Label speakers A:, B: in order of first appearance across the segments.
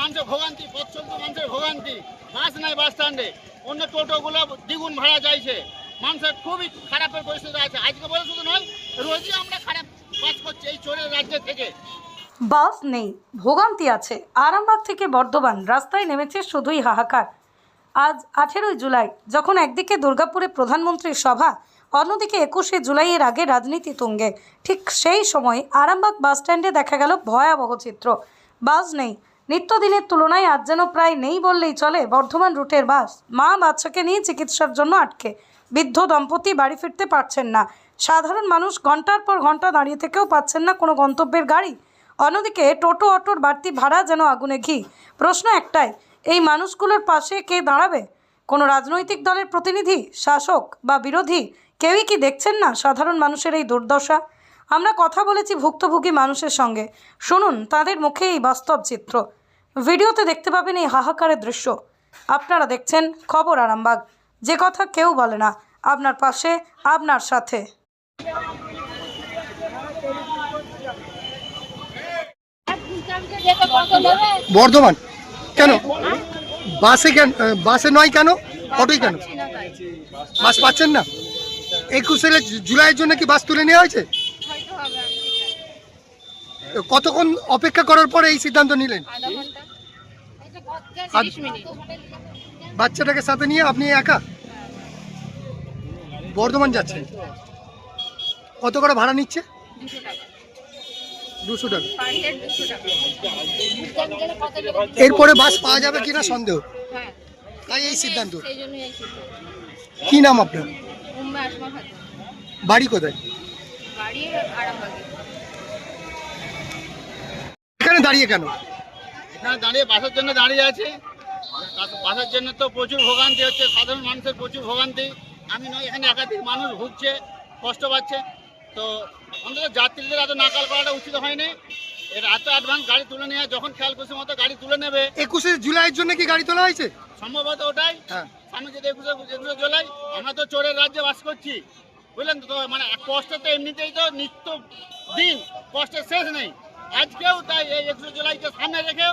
A: মানুষের ভোগান্তি, পথ মানুষের ভোগান্তি। বাস নাই বাস স্ট্যান্ডে। অন্য টোটোগুলো দ্বিগুণ ভাড়া চাইছে। মানুষের খুবই খারাপের পরিস্থিতি আছে। আজকে বলে শুধু নয়, রোজই আমরা খারাপ কাজ করছি এই চোরের রাজ্য থেকে।
B: বাস নেই, ভোগান্তি আছে। আরামবাগ থেকে বর্ধমান, রাস্তায় নেমেছে শুধুই হাহাকার। আজ আঠেরোই জুলাই, যখন একদিকে দুর্গাপুরে প্রধানমন্ত্রীর সভা, অন্যদিকে একুশে জুলাইয়ের আগে রাজনীতি তুঙ্গে। ঠিক সেই সময় আরামবাগ বাস স্ট্যান্ডে দেখা গেল ভয়াবহ চিত্র। বাস নেই নিত্যদিনের তুলনায় আজ যেন প্রায় নেই বললেই চলে, বর্ধমান রুটের বাস। মা বাচ্চাকে নিয়ে চিকিৎসার জন্য আটকে। বৃদ্ধ দম্পতি বাড়ি ফিরতে পারছেন না। সাধারণ মানুষ ঘণ্টার পর ঘণ্টা দাঁড়িয়ে থেকেও পাচ্ছেন না কোনো গন্তব্যের গাড়ি। অন্যদিকে টোটো অটোর বাড়তি ভাড়া যেন আগুনে ঘি। প্রশ্ন একটাই, এই মানুষগুলোর পাশে কে দাঁড়াবে? কোনো রাজনৈতিক দলের প্রতিনিধি, শাসক বা বিরোধী, কেউই কি দেখছেন না সাধারণ মানুষের এই দুর্দশা? আমরা কথা বলেছি ভুক্তভোগী মানুষের সঙ্গে। শুনুন তাদের মুখে এই বাস্তব চিত্র। ভিডিওতে দেখতে পাবেন এই হাহাকারের দৃশ্য। আপনারা দেখছেন খবর আরামবাগ। যে কথা কেউ বলে না আপনার পাশে আপনার সাথে।
C: বর্ধমান? কেন? বাসে কেন? বাসে নয় কেন? অটোই কেন? বাস পাচ্ছেন না? একুশে জুলাইয়ের জন্য কি বাস তুলে নেওয়া হয়েছে? কতক্ষণ অপেক্ষা করার পরে এই সিদ্ধান্ত নিলেন? বাচ্চাটাকে সাথে নিয়ে আপনি একা? বর্ধমান যাচ্ছেন। কত করে ভাড়া নিচ্ছে? দুশো টাকা। এরপরে বাস পাওয়া যাবে কিনা সন্দেহ। তাই এই সিদ্ধান্ত। কি নাম আপনার? বাড়ি কোথায়? এখানে দাঁড়িয়ে কেন?
A: এখানে দাঁড়িয়ে বাসের জন্য দাঁড়িয়ে আছি। বাস- বাসের জন্য তো প্রচুর ভোগান্তি হচ্ছে সাধারণ মানুষের প্রচুর ভোগান্তি। আমি নয় এখানে একাধিক মানুষ ভুগছে কষ্ট পাচ্ছে। তো অন্তত যাত্রীদের এত নাকাল করাটা উচিত হয়নি। এর এত অ্যাডভান্স গাড়ি তুলে নেওয়া যখন খেয়াল খুশি মতো গাড়ি তুলে নেবে।
C: একুশে জুলাইয়ের জন্য কি গাড়ি তোলা হয়েছে?
A: সম্ভবত ওটাই।
C: হ্যাঁ।
A: সামনে যদি একুশে একুশে জুলাই আমরা তো চোরের রাজ্যে বাস করছি। বুঝলেন তো তো মানে কষ্ট তো এমনিতেই তো নিত্য দিন কষ্টের শেষ নেই। আজকেও তাই এই একুশে জুলাইকে সামনে রেখেও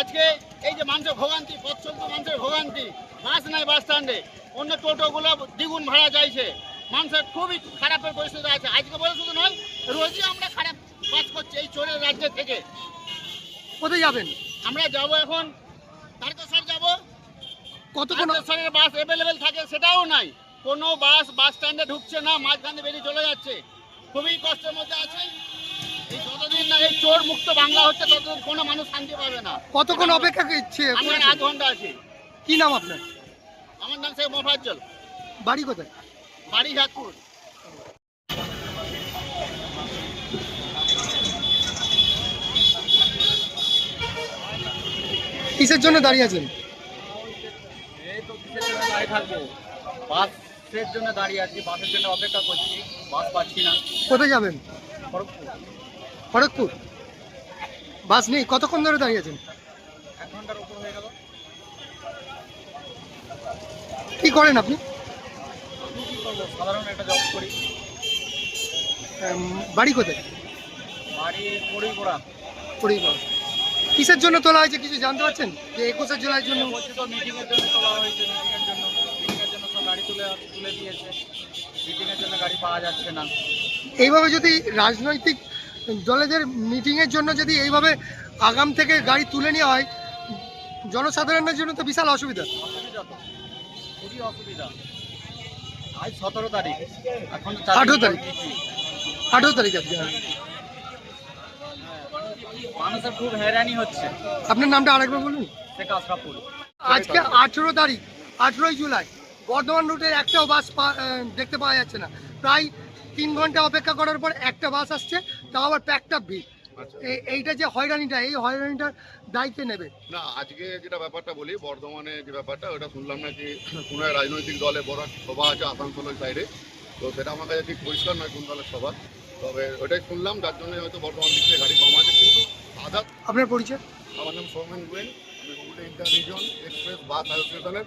A: আজকে এই যে মানুষের ভোগান্তি পথ চলতে মানুষের ভোগান্তি বাস নাই বাস স্ট্যান্ডে অন্য টোটোগুলো দ্বিগুণ ভাড়া চাইছে মানুষের খুবই খারাপের পরিস্থিতি আছে। আজকে বলে শুধু নয় রোজই আমরা খারাপ কাজ করছি এই চোরের রাজ্য থেকে।
C: কোথায় যাবেন?
A: আমরা যাব এখন তারকেশ্বর যাব।
C: কতক্ষণ?
A: তারকেশ্বরের বাস অ্যাভেলেবেল থাকে সেটাও নাই। কোনো বাস বাস স্ট্যান্ডে ঢুকছে না মাঝখানে বেরিয়ে চলে যাচ্ছে। খুবই কষ্টের মধ্যে আছে। যতদিন না এই চোর মুক্ত বাংলা হচ্ছে ততদিন কোনো মানুষ শান্তি পাবে না।
C: কতক্ষণ অপেক্ষা করছে
A: আমি আধ ঘণ্টা আছি।
C: কি নাম আপনার?
A: আমার নাম শেখ মোফাজ্জল।
C: বাড়ি কোথায়?
A: বাড়ি
C: কিসের জন্য দাঁড়িয়ে আছেন?
D: এই তো কিসের জন্য দাঁড়িয়ে থাকব? বাসের জন্য দাঁড়িয়ে আছি বাসের জন্য অপেক্ষা করছি বাস পাচ্ছি না।
C: কোথায় যাবেন?
D: খড়গপুর।
C: খড়গপুর? বাস নেই? কতক্ষণ ধরে দাঁড়িয়েছেন
D: এক ঘণ্টার উপর হয়ে গেল।
C: কি করেন আপনি?
D: সাধারণ একটা জব করি।
C: বাড়ি কোথায়?
D: বাড়ি
C: কিসের জন্য তোলা হয়েছে? কিছু জানতে পারছেন? যে একুশে জুলাইয়ের জন্য
D: মিটিংয়ের জন্য তোলা হয়েছে মিটিংয়ের জন্য। মিটিংয়ের জন্য সব গাড়ি তুলে তুলে দিয়েছে। মিটিংয়ের জন্য গাড়ি পাওয়া যাচ্ছে না।
C: এইভাবে যদি রাজনৈতিক দলেদের মিটিংয়ের জন্য যদি এইভাবে আগাম থেকে গাড়ি তুলে নেওয়া হয় জনসাধারণের জন্য তো বিশাল অসুবিধা।
D: খুবই অসুবিধা। আজ সতেরো তারিখ। এখন
C: আঠেরো তারিখ। আঠেরো তারিখ আজকে
D: মানুষের খুব হয়রানি হচ্ছে।
C: আপনার নামটা আরেকবার বলুন। আজকে আঠেরো তারিখ আঠেরোই জুলাই। বর্ধমান রুটের একটাও বাস দেখতে পাওয়া যাচ্ছে না। প্রায় তিন ঘণ্টা অপেক্ষা করার পর একটা বাস আসছে তাও আবার প্যাকটা ভিড় এই- এইটা যে হয়রানিটা এই হয়রানিটার দায়িত্ব নেবে।
E: না আজকে যেটা ব্যাপারটা বলি বর্ধমানে যে ব্যাপারটা ওটা শুনলাম নাকি কোনো রাজনৈতিক দলে বড় সভা আছে আসানসোলের সাইডে। তো সেটা আমার কাছে ঠিক পরিষ্কার নয় কোন দলের সভা। তবে ওটাই শুনলাম যার জন্য হয়তো বর্ধমান দিক থেকে গাড়ি কম আছে। কিন্তু আধা
C: আপনার পরিচয়?
E: আমার নাম সৌমেন গোয়েল আমি ইন্টার রিজন এক্সপ্রেস বাস অ্যাসোসিয়েশনের